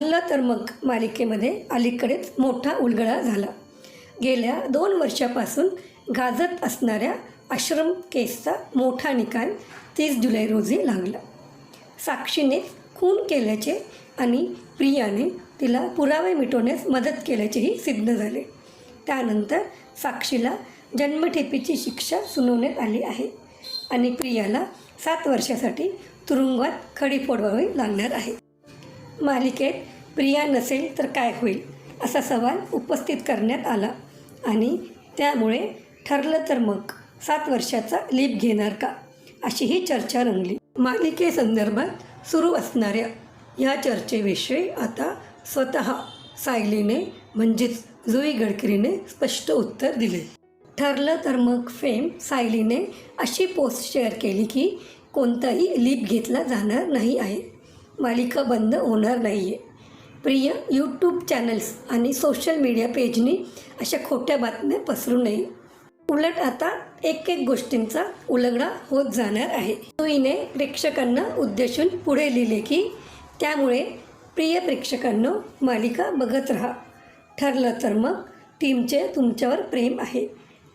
ठरलं तर मग मालिकेमध्ये अलीकडेच मोठा उलगडा झाला. गेल्या दोन वर्षापासून गाजत असणाऱ्या आश्रम केसचा मोठा निकाल तीस जुलै रोजी लागला. साक्षीने खून केल्याचे आणि प्रियाने तिला पुरावे मिटवण्यास मदत केल्याचेही सिद्ध झाले. त्यानंतर साक्षीला जन्मठेपेची शिक्षा सुनावण्यात आली आहे आणि प्रियाला सात वर्षासाठी तुरुंगात खडी फोडवावी लागणार आहे. मालिकेत प्रिया नसेल तर काय होईल असा सवाल उपस्थित करण्यात आला. आणि त्यामुळे ठरलं तर मग सात वर्षाचा लीप घेणार का? अशी ही चर्चा रंगली. मालिकेसंदर्भात सुरू असणाऱ्या या चर्चेविषयी आता स्वतः सायलीने म्हणजेच जुई गडकरीने स्पष्ट उत्तर दिले. ठरलं तर मग फेम सायलीने अशी पोस्ट शेअर केली की कोणताही लीप घेतला जाणार नाही आहे. मालिका बंद होणार नाही आहे प्रिय यूट्यूब चॅनल्स आणि सोशल मीडिया पेजनी अशा खोट्या बातम्या पसरू नये. उलट आता एक एक गोष्टींचा उलगडा होत जाणार आहे. जुईने प्रेक्षकांना उद्देशून पुढे लिहिले की त्यामुळे प्रिय प्रेक्षकांनो मालिका बघत राहा. ठरलं तर मग टीमचे तुमच्यावर प्रेम आहे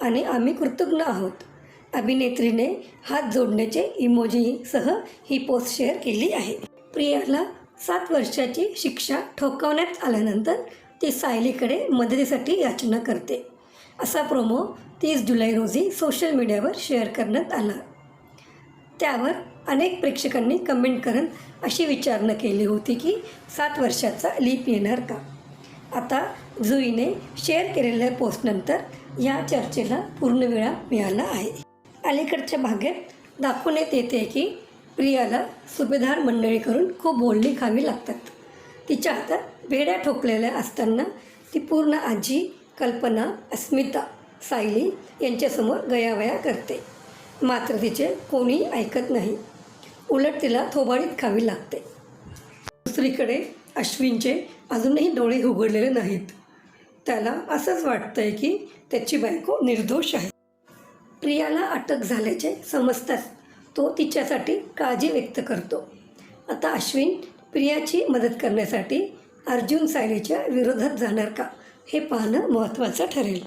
आणि आम्ही कृतज्ञ आहोत. अभिनेत्रीने हात जोडण्याचे इमोजीसह ही पोस्ट शेअर केली आहे. प्रियाला सात वर्षाची शिक्षा ठोकावण्यात आल्यानंतर ती सायलीकडे मदतीसाठी याचना करते. असा प्रोमो तीस जुलै रोजी सोशल मीडियावर शेअर करण्यात आला. त्यावर अनेक प्रेक्षकांनी कमेंट करून अशी विचारणा केली होती की सात वर्षाचा लीप येणार का? आता जुईने शेअर केलेल्या पोस्टनंतर या चर्चेला पूर्णवेळा मिळाला आहे. अलीकडच्या भागात दाखवण्यात येते की प्रियाला सुभेदार मंडळीकडून खूप बोलणी खावी लागतात. तिच्या हातात भेड्या ठोकलेल्या असताना ती पूर्ण आजी कल्पना अस्मिता सायली यांच्यासमोर गयावया करते. मात्र तिचे कोणी ऐकत नाही. उलट तिला थोबाडीत खावी लागते. दुसरीकडे अश्विनचे अजूनही डोळे उघडलेले नाहीत. त्याला असंच वाटतंय की त्याची बायको निर्दोष आहे. प्रियाला अटक झाल्याचे समजतात तो तिच्यासाठी काळजी व्यक्त करतो. आता अश्विन प्रियाची मदत करण्यासाठी अर्जुन सायलीच्या विरोधात जाणार का हे पाहणं महत्त्वाचं ठरेल.